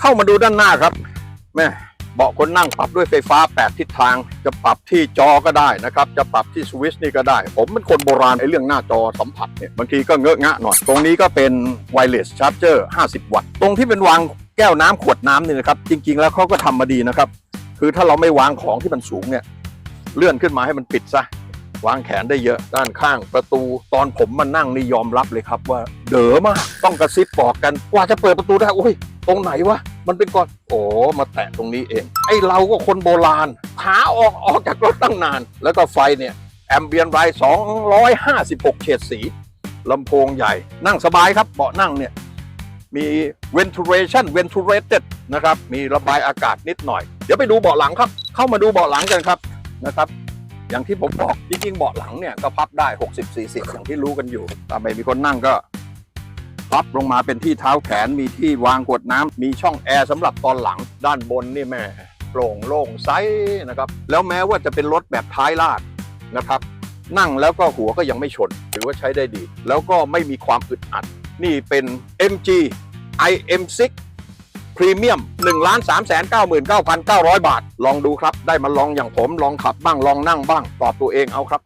เข้ามาดูด้านหน้าครับแม่เบาะคนนั่งปรับด้วยไฟฟ้า 8 ทิศทาง จะปรับที่จอก็ได้นะครับ จะปรับที่สวิตช์นี่ก็ได้ ผมเป็นคนโบราณไอ้เรื่องหน้าจอสัมผัสเนี่ยบางทีก็เงอะงะหน่อย ตรงนี้ก็เป็นไวเลสชาร์จเจอร์50 วัตต์ ตรงที่เป็นวางแก้วน้ำขวดน้ำนี่นะครับ จริง ๆ แล้วเขาก็ทำมาดีนะครับ คือถ้าเราไม่วางของที่มันสูงเนี่ยเลื่อนขึ้นมาให้มันปิดซะวางแขนได้เยอะด้านข้างประตูตอนผมมานั่งนี่ยอมรับเลยครับว่า เด๋อมากต้องกระซิบบอกกันกว่าจะเปิดประตูได้โอ้ย รงไหนวะ มันเป็นก้อน โอ้มาแตะตรงนี้เอง ไอ้เราก็คนโบราณหาออกออกจากรถตั้งนาน แล้วก็ไฟเนี่ย แอมเบียนไร256 เฉดสี ลำโพงใหญ่ นั่งสบายครับ เบาะนั่งเนี่ย มี ventilation ventilated นะครับ มีระบายอากาศนิดหน่อย เดี๋ยวไปดูเบาะหลังครับ เข้ามาดูเบาะหลังกันครับนะครับอย่างที่ผมบอกจริงๆเบาะหลังเนี่ยก็พับได้ 60 40 อย่างที่รู้กันอยู่ถ้าไม่มีคนนั่งก็ พับลงมาเป็นที่เท้าแขนมีที่วางขวดน้ำมีช่องแอร์สำหรับตอนหลังด้านบนนี่แม่โปร่งโล่งไซส์นะครับแล้วแม้ว่าจะเป็นรถแบบท้ายลาดนะครับ นั่งแล้วก็หัวก็ยังไม่ชนถือว่าใช้ได้ดี แล้วก็ไม่มีความอึดอัด นี่เป็น MG IM6 พรีเมียม1 3 9 9 9 9 0 0 บาท ลองดูครับ ได้มาลองอย่างผม ลองขับบ้าง ลองนั่งบ้าง ตอบตัวเองเอาครับ